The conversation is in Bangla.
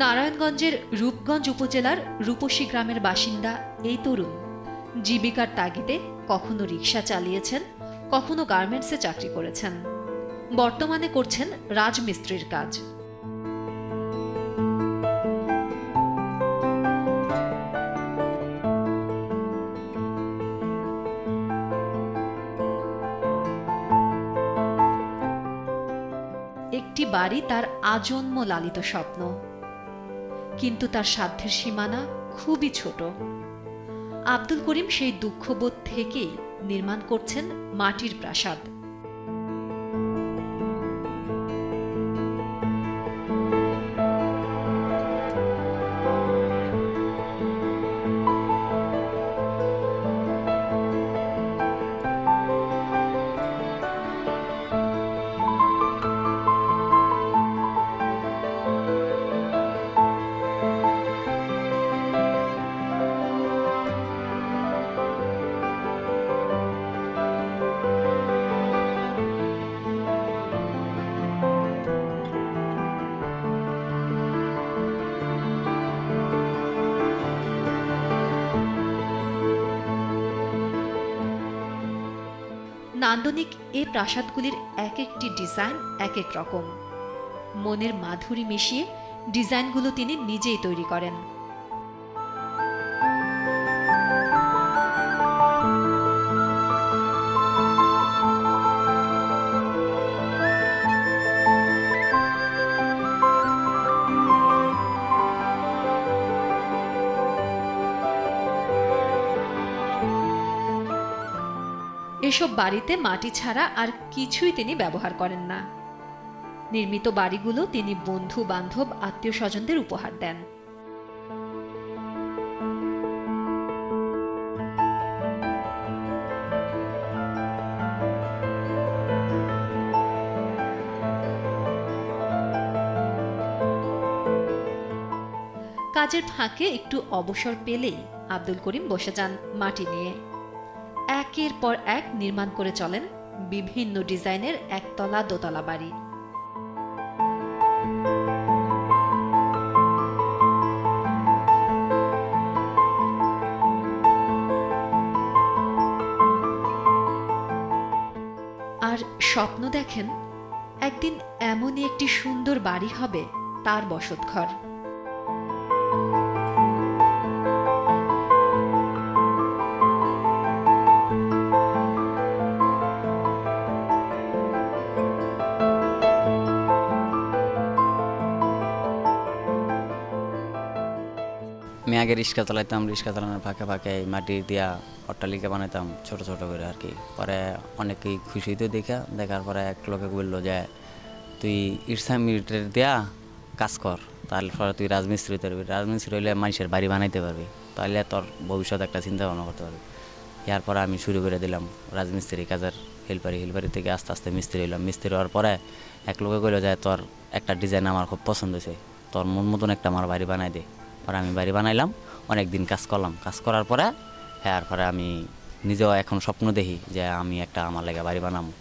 নারায়ণগঞ্জের রূপগঞ্জ উপজেলার রূপসী গ্রামের বাসিন্দা এই তরুণ। জীবিকার তাগিদে কখনো রিক্সা চালিয়েছেন, কখনো গার্মেন্টসে চাকরি করেছেন। বর্তমানে করছেন রাজমিস্ত্রির কাজ। একটি বাড়ি তার আজন্ম লালিত স্বপ্ন। কিন্তু তার সাধ্যের সীমানা খুবই ছোট। আব্দুল করিম সেই দুঃখবোধ থেকেই নির্মাণ করছেন মাটির প্রাসাদ। নান্দনিক এ প্রাসাদগুলির এক একটি ডিজাইন এক এক রকম। মনের মাধুরী মিশিয়ে ডিজাইনগুলো তিনি নিজেই তৈরি করেন। এসব বাড়িতে মাটি ছাড়া আর কিছুই তিনি ব্যবহার করেন না। নির্মিত বাড়িগুলো তিনি বন্ধু বান্ধব আত্মীয় স্বজনদের উপহার দেন। কাজের ফাঁকে একটু অবসর পেলেই আব্দুল করিম বসে যান মাটি নিয়ে। একের পর এক নির্মাণ করে চলেন বিভিন্ন ডিজাইনের একতলা দোতলা বাড়ি। আর স্বপ্ন দেখেন, একদিন এমনই একটি সুন্দর বাড়ি হবে তার বসতঘর। আমি আগে রিক্সা চালাইতাম, রিক্সা চালানোর ফাঁকে ফাঁকে মাটি দিয়া অট্টালিকা বানাইতাম, ছোট ছোট করে আর কি। পরে অনেকেই খুশি তো দেখা, দেখার পরে এক লোকে বলল যে, তুই ইরসা মিনিটের দিয়া কাজ কর, তাহলে পরে তুই রাজমিস্ত্রি পারবি। রাজমিস্ত্রি হইলে মানুষের বাড়ি বানাইতে পারবি, তাহলে তোর ভবিষ্যৎ একটা চিন্তা ভাবনা করতে পারবি। এরপরে আমি শুরু করে দিলাম রাজমিস্ত্রি কাজের হেলপারি হেলপারি থেকে আস্তে আস্তে মিস্ত্রি হইলাম। মিস্ত্রি হওয়ার পরে এক লোকে কইলো যে, তোর একটা ডিজাইন আমার খুব পছন্দ হয়েছে তোর মন মতন একটা আমার বাড়ি বানাই দে। পরে আমি বাড়ি বানাইলাম অনেক দিন কাজ করলাম। কাজ করার পরে হ্যাঁ পরে আমি নিজেও এখন স্বপ্ন দেখি যে আমি একটা আমার লেগে বাড়ি বানাবো।